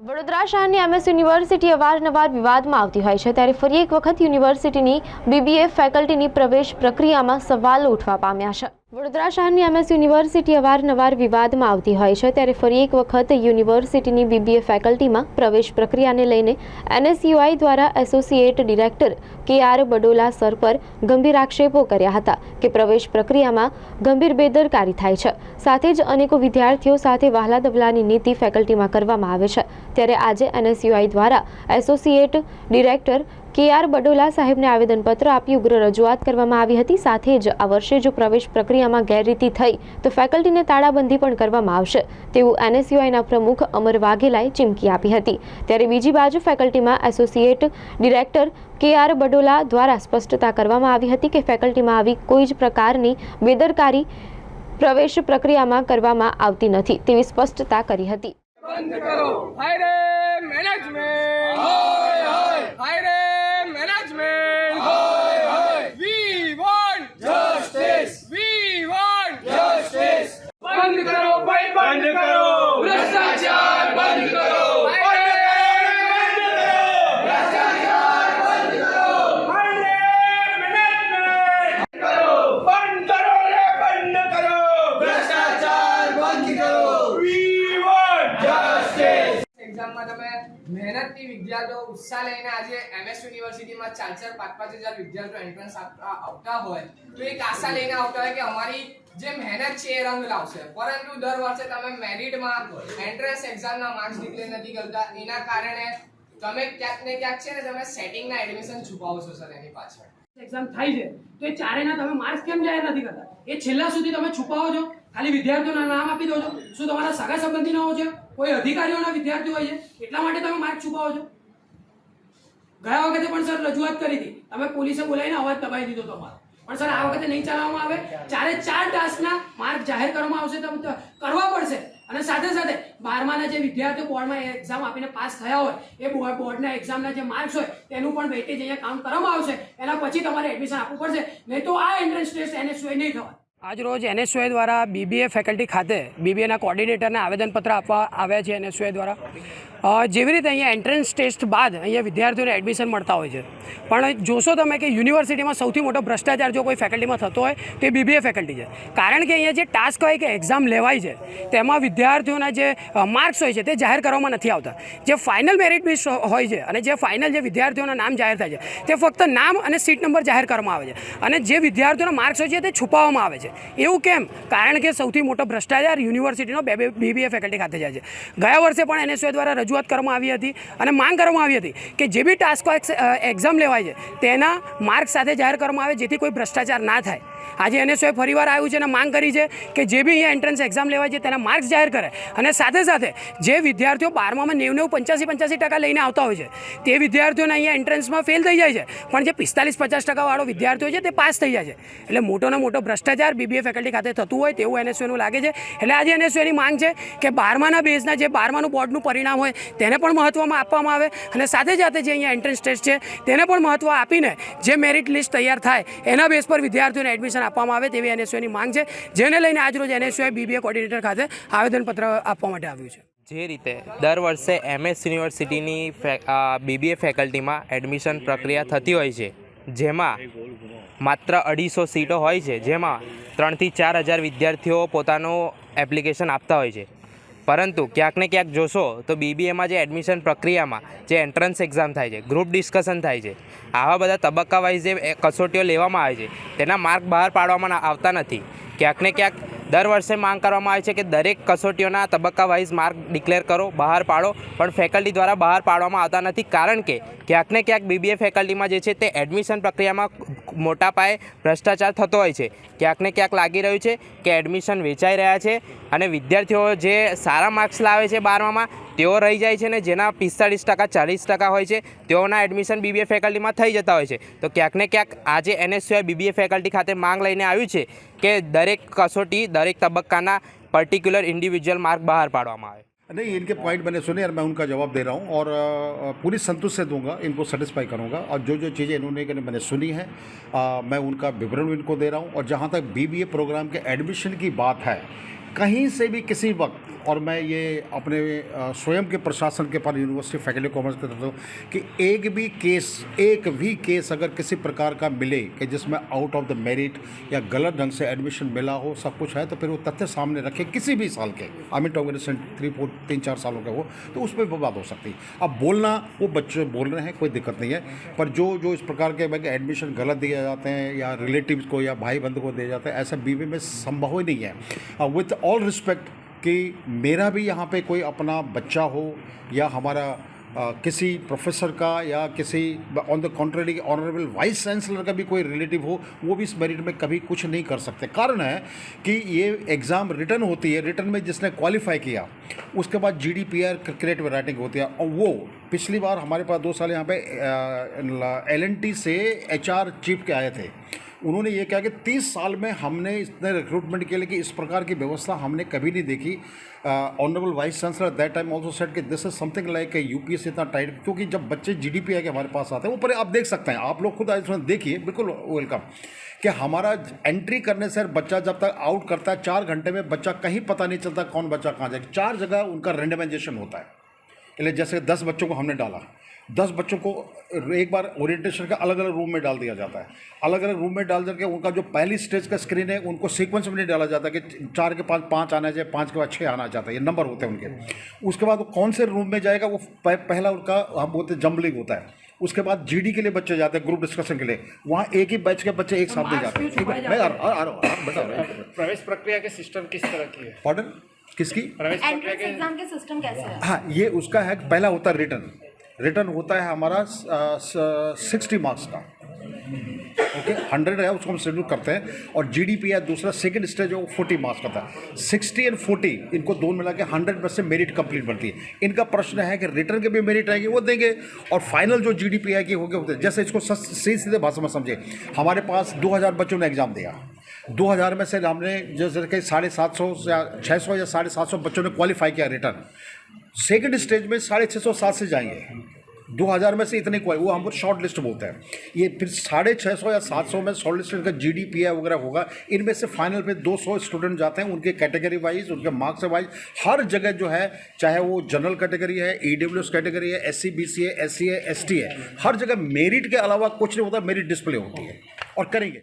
વડોદરા શહેરની MS university અવારનવાર વિવાદમાં આવતી હોય છે. ત્યારે ફરી એક વખત યુનિવર્સિટીની બીબીએ ફેકલ્ટીની પ્રવેશ પ્રક્રિયામાં સવાલો ઉઠવા પામ્યા છે. વડોદરા શહેરની એમએસ યુનિવર્સિટી અવારનવાર વિવાદમાં આવતી હોય છે. ત્યારે ફરી એક વખત યુનિવર્સિટીની બીબીએ ફેકલ્ટીમાં પ્રવેશ પ્રક્રિયાને લઈને એનએસયુઆઈ દ્વારા associate director K R Badola sir પર ગંભીર આક્ષેપો કર્યા હતા કે પ્રવેશ પ્રક્રિયામાં ગંભીર બેદરકારી થાય છે. સાથે જ અનેકો વિદ્યાર્થીઓ સાથે વહાલા દવલાની નીતિ ફેકલ્ટીમાં કરવામાં આવે છે. ત્યારે આજે એનએસયુઆઈ દ્વારા associate director K R Badola સાહેબને આવેદનપત્ર આપી ઉગ્ર રજૂઆત કરવામાં આવી હતી. સાથે જ આ વર્ષે જો પ્રવેશ પ્રક્રિયામાં ગેરરીતિ થઈ તો ફેકલ્ટીને તાળાબંધી પણ કરવામાં આવશે. તેવું એનએસયુઆઈના પ્રમુખ અમર વાઘેલાએ ચીમકી આપી હતી. ત્યારે બીજી બાજુ ફેકલ્ટીમાં associate director K R Badola દ્વારા સ્પષ્ટતા કરવામાં આવી હતી કે ફેકલ્ટીમાં આવી કોઈ જ પ્રકારની બેદરકારી પ્રવેશ પ્રક્રિયામાં કરવામાં આવતી નથી તેવી સ્પષ્ટતા કરી હતી. બંધ કરો. હાય રે મેનેજમેન્ટ. Hi hi. હાય રે management hi hi we want justice we want justice બંધ કરો ભાઈ બંધ કરો ભ્રષ્ટાચાર બંધ કરો હાય રે ભ્રષ્ટાચાર બંધ કરો હાય રે મેનેજમેન્ટ કરો બંધ કરો રે બંધ કરો ભ્રષ્ટાચાર બંધ કરો વી વોન્ટ જસ્ટિસ એક્ઝામમાં તમે મહેનતથી વિદ્યાર્થીઓ ઉત્સાહ લઈને આજે એમએસ યુનિવર્સિટીમાં ચાર ચાર પાંચ પાંચ હજાર વિદ્યાર્થીઓ એન્ટ્રન્સ આવતા હોય, તો એક આશા લઈને આવતા હોય કે અમારી જે મહેનત છે એ રંગ લાવશે. પરંતુ દર વર્ષે તમે મેરિટમાં એન્ટ્રન્સ એક્ઝામના માર્ક્સ ડિક્લેર નથી કરતા. એના કારણે તમે ક્યાંક ને ક્યાંક છે ને તમે સેટિંગના એડમિશન છુપાવો છો સર એની પાછળ. એક્ઝામ થાય છે, તો એ ચારેયના તમે માર્ક્સ કેમ જાહેર નથી કરતા? એ છેલ્લા સુધી તમે છુપાવો છો, ખાલી વિદ્યાર્થીઓના નામ આપી દો છો. શું તમારા સગા સંબંધીના હોય છે? કોઈ અધિકારીઓના વિદ્યાર્થીઓ હોય છે? એટલા માટે તમે માર્ક છુપાવો છો? ગયા વખતે પણ સર રજૂઆત કરી હતી. તમે પોલીસે બોલાવીને અવાજ દબાવી દીધો તમારો. પણ સર, આ વખતે નહીં ચાલવામાં આવે. ચારે ચાર ટાસ્કના માર્ક જાહેર કરવામાં આવશે તો કરવા પડશે. અને સાથે સાથે બારમાના જે વિદ્યાર્થીઓ બોર્ડમાં એક્ઝામ આપીને પાસ થયા હોય, એ બોર્ડ બોર્ડના એક્ઝામના જે માર્ક્સ હોય, તેનું પણ વેટેજ અહીંયા કાઉન્ટ કરવામાં આવશે. એના પછી તમારે એડમિશન આપવું પડશે. નહીં તો આ એન્ટ્રન્સ ટેસ્ટ એનએસયુઆઈ નહીં થવા આજ રોજ એનએસયુઆઈ દ્વારા બીબીએ ફેકલ્ટી ખાતે બીબીએના કોર્ડિનેટરને આવેદનપત્ર આપવા આવ્યા છે એનએસઓએ દ્વારા. જેવી રીતે અહીંયા એન્ટ્રન્સ ટેસ્ટ બાદ અહીંયા વિદ્યાર્થીઓને એડમિશન મળતા હોય છે. પણ જોશો તમે કે યુનિવર્સિટીમાં સૌથી મોટો ભ્રષ્ટાચાર જો કોઈ ફેકલ્ટીમાં થતો હોય, તો એ બીબીએ ફેકલ્ટી છે. કારણ કે અહીંયા જે ટાસ્ક હોય કે એક્ઝામ લેવાય છે, તેમાં વિદ્યાર્થીઓના જે માર્ક્સ હોય છે, તે જાહેર કરવામાં નથી આવતા. જે ફાઇનલ મેરિટ લિસ્ટ હોય છે અને જે ફાઇનલ જે વિદ્યાર્થીઓના નામ જાહેર થાય છે, તે ફક્ત નામ અને સીટ નંબર જાહેર કરવામાં આવે છે. અને જે વિદ્યાર્થીઓના માર્ક્સ હોય છે, તે છુપાવવામાં આવે છે. એવું કેમ? કારણ કે સૌથી મોટો ભ્રષ્ટાચાર યુનિવર્સિટીનો બે બીબીએ ફેકલ્ટી ખાતે જાય છે. ગયા વર્ષે પણ એનએસયુએ દ્વારા રજૂઆત કરવામાં આવી હતી અને માંગ કરવામાં આવી હતી કે જે બી ટાસ્કો એક્ઝામ લેવાય છે તેના માર્ક સાથે જાહેર કરવામાં આવે જેથી કોઈ ભ્રષ્ટાચાર ના થાય. આજે એનએસઓએ ફરીવાર આવ્યું છે અને માંગ કરી છે કે જે બી અહીંયા એન્ટ્રન્સ એક્ઝામ લેવાય છે તેના માર્ક્સ જાહેર કરે. અને સાથે સાથે જે વિદ્યાર્થીઓ બારમામાં નેવું નેવું પંચ્યાસી પંચ્યાસી ટકા લઈને આવતા હોય છે, તે વિદ્યાર્થીઓને અહીંયા એન્ટ્રન્સમાં ફેલ થઈ જાય છે. પણ જે પિસ્તાલીસ, પચાસ ટકાવાળો વિદ્યાર્થીઓ છે તે પાસ થઈ જાય છે. એટલે મોટોને મોટો ભ્રષ્ટાચાર બીબીએ ફેકલ્ટી ખાતે થતું હોય તેવું એનએસયુનું લાગે છે. એટલે આજે એનએસયુની માંગ છે કે બારમાના બેઝના જે બારમાનું બોર્ડનું પરિણામ હોય તેને પણ મહત્વમાં આપવામાં આવે. અને સાથે સાથે જે અહીંયા એન્ટ્રન્સ ટેસ્ટ છે તેને પણ મહત્વ આપીને જે મેરિટ લિસ્ટ તૈયાર થાય એના બેઝ પર વિદ્યાર્થીઓને એડમિશન આપવામાં આવે તેવી એનએસયુની માંગ છે, જેને લઈને આજરોજ એનએસયુએ બીબીએ કોર્ડિનેટર ખાતે આવેદનપત્ર આપવા માટે આવ્યું છે. જે રીતે દર વર્ષે એમએસ યુનિવર્સિટીની બીબીએ ફેકલ્ટીમાં એડમિશન પ્રક્રિયા થતી હોય છે, જેમાં માત્ર અઢીસો સીટો હોય છે, જેમાં ત્રણથી ચાર હજાર વિદ્યાર્થીઓ પોતાનું એપ્લિકેશન આપતા હોય છે. પરંતુ ક્યાંક ને ક્યાંક જોશો તો બીબીએમાં જે એડમિશન પ્રક્રિયામાં જે એન્ટ્રન્સ એક્ઝામ થાય છે ગ્રુપ ડિસ્કશન થાય છે, આવા બધા તબક્કા વાઇઝ જે કસોટીઓ લેવામાં આવે છે, તેના માર્ક બહાર પાડવામાં આવતા નથી. ક્યાંક ને ક્યાંક દર વર્ષે માંગ કરવામાં આવે છે કે દરેક કસોટીઓના તબક્કા વાઇઝ માર્ક ડિક્લેર કરો, બહાર પાડો, પણ ફેકલ્ટી દ્વારા બહાર પાડવામાં આવતા નથી. કારણ કે ક્યાંક ને ક્યાંક બીબીએ ફેકલ્ટીમાં જે છે તે એડમિશન પ્રક્રિયામાં મોટા પાયે ભ્રષ્ટાચાર થતો હોય છે. ક્યાંક ને ક્યાંક લાગી રહ્યું છે કે એડમિશન વેચાઈ રહ્યા છે અને વિદ્યાર્થીઓ જે સારા માર્ક્સ લાવે છે બારમામાં, તેઓ રહી જાય છે ને જેના પિસ્તાળીસ ટકા, ચાલીસ ટકા હોય છે, તેઓના એડમિશન બીબીએ ફેકલ્ટીમાં થઈ જતા હોય છે. તો ક્યાંક ને ક્યાંક આજે એનએસયુઆઈ બીબીએ ફેકલ્ટી ખાતે માંગ લઈને આવ્યું છે કે દરેક કસોટી, દરેક તબક્કાના પર્ટિક્યુલર ઇન્ડિવિજ્યુઅલ માર્ક બહાર પાડવામાં આવે. नहीं इनके पॉइंट मैंने सुने और मैं उनका जवाब दे रहा हूँ और पूरी संतुष्ट से दूँगा इनको सेटिस्फाई करूँगा और जो जो चीज़ें इन्होंने मैंने सुनी है आ, मैं उनका विवरण इनको दे रहा हूँ और जहाँ तक बीबीए प्रोग्राम के एडमिशन की बात है कहीं से भी किसी वक्त और मैं ये अपने स्वयं के प्रशासन के पर यूनिवर्सिटी फैकल्टी कॉमर्स के तरफ़ कि एक भी केस, एक भी केस अगर किसी प्रकार का मिले, कि जिसमें आउट ऑफ़ द मेरिट या गलत ढंग से एडमिशन मिला हो, सब कुछ है तो फिर वो तथ्य सामने रखे किसी भी साल के। आई टॉक थ्री फोर तीन, चार सालों के हो तो उस पर विवाद हो सकती है। अब बोलना, वो बच्चे बोल रहे हैं, कोई दिक्कत नहीं है, पर जो जो इस प्रकार के एडमिशन गलत दिए जाते हैं, या रिलेटिव्स को, या भाई बंधु को दिए जाते हैं, ऐसा बीवी में संभव ही नहीं है। विथ ऑल रिस्पेक्ट कि मेरा भी यहाँ पे कोई अपना बच्चा हो या हमारा अ, किसी प्रोफेसर का या किसी on the contrary honourable vice chancellor का भी कोई रिलेटिव हो वो भी इस मेरिट में कभी कुछ नहीं कर सकते। कारण है कि ये एग्ज़ाम रिटर्न होती है रिटर्न में जिसने क्वालिफाई किया उसके बाद G D P R creative writing होती है। और वो पिछली बार हमारे पास दो साल यहाँ पे एल एन टी से एच आर चीफ के आए थे। उन्होंने ये कहा कि 30 साल में हमने इतने रिक्रूटमेंट के लिए कि इस प्रकार की व्यवस्था हमने कभी नहीं देखी। Honourable vice chancellor that time also said कि this is something like a you UPS इतना टाइट क्योंकि जब बच्चे जीडीपी है के हमारे पास आते हैं ऊपर आप देख सकते हैं। आप लोग खुद आज देखिए, बिल्कुल वेलकम कि हमारा एंट्री करने से बच्चा जब तक आउट करता है, चार घंटे में बच्चा कहीं पता नहीं चलता कौन बच्चा कहाँ जाए। चार जगह उनका रेंडमाइजेशन होता है। इसलिए जैसे दस बच्चों को हमने डाला। दस बच्चों को एक बार ओरिएंटेशन का अलग अलग रूम में डाल दिया जाता है। अलग अलग रूम में डाल करके उनका जो पहली स्टेज का स्क्रीन है उनको सीक्वेंस में नहीं डाला जाता कि चार के पाँच पाँच आना चाहिए पाँच के बाद छः आना चाहता है। ये नंबर होते हैं उनके। उसके बाद वो कौन से रूम में जाएगा वो पहला उनका हम बोलते हैं जम्बलिंग होता है। उसके बाद जीडी के लिए बच्चे जाते हैं ग्रुप डिस्कशन के लिए। वहाँ एक ही बैच के बच्चे एक साथ दे जाते। हैं। मैं आ रहा-। प्रवेश प्रक्रिया के सिस्टम किस तरह की है? पॉर्डन किसकी? प्रवेश प्रक्रिया एंट्रेंस के एग्ज़ाम के सिस्टम कैसे है हाँ ये उसका है पहला होता है रिटर्न रिटर्न होता है हमारा सिक्सटी मार्क्स का। ओके, हंड्रेड है, उसको हम शेड्यूल करते हैं। और जी डी पी है दूसरा सेकंड स्टेज है, वो फोर्टी मार्क्स का था। सिक्सटी एंड फोर्टी इनको दोनों मिला के हंड्रेड से मेरिट कंप्लीट बनती है। इनका प्रश्न है कि रिटर्न के भी मेरिट आएँगे, वो देंगे। और फाइनल जो जी डी पी आएगी होगी, होते जैसे इसको सीधे सीधे भाषा में समझे। हमारे पास दो हज़ार बच्चों ने एग्ज़ाम दिया। दो हज़ार में से हमने जैसे कि साढ़े सात सौ या छः सौ या साढ़े सात सौ बच्चों ने क्वालिफाई किया रिटर्न सेकंड स्टेज में साढ़े छः सौ सात से जाएँगे। दो हज़ार में से इतने क्वाल वो हम शॉर्ट लिस्ट बोलते हैं। ये फिर साढ़े छः सौ या सात सौ में शॉर्ट लिस्ट का जी डी पी है वगैरह होगा। इनमें से फाइनल पे दो सौ स्टूडेंट जाते हैं, उनके कैटेगरी वाइज उनके मार्क्स वाइज हर जगह जो है, चाहे वो जनरल कैटेगरी है ई डब्ल्यू एस कैटेगरी है एस सी बी सी है एस सी है एस टी है हर जगह मेरिट के अलावा कुछ नहीं होता मेरिट डिस्प्ले होती है। और करेंगे।